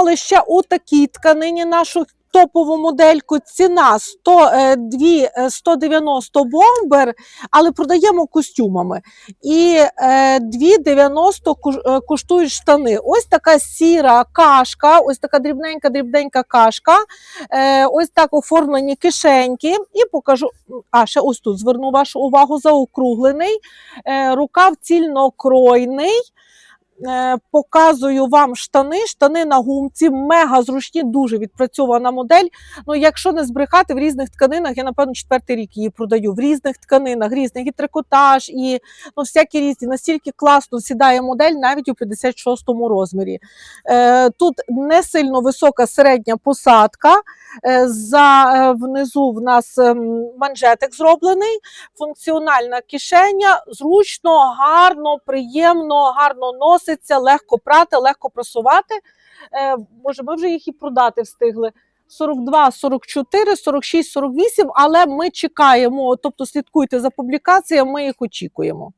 Але ще у такій тканині нашу топову модельку ціна 100, е, дві, е, 190 бомбер, але продаємо костюмами. І е, 2,90 е, коштують штани. Ось така сіра кашка, ось така дрібненька-дрібненька кашка. Е, ось так оформлені кишеньки. І покажу. А, ще ось тут зверну вашу увагу заокруглений. Е, рукав цільнокройний. Е, Показую вам штани, штани на гумці, мега зручні, дуже відпрацьована модель. Ну, якщо не збрехати в різних тканинах, я напевно четвертий рік її продаю. В різних тканинах, різних і трикотаж, і ну, всякі різні. Настільки класно сідає модель навіть у 56-му розмірі. Е, тут не сильно висока середня посадка. Е, за е, внизу в нас ем, манжетик зроблений, функціональна кишеня, зручно, гарно, приємно, гарно носиться, легко прати, легко просувати. Е, може, ми вже їх і продати встигли. 42, 44, 46, 48, але ми чекаємо, тобто слідкуйте за публікаціями, ми їх очікуємо.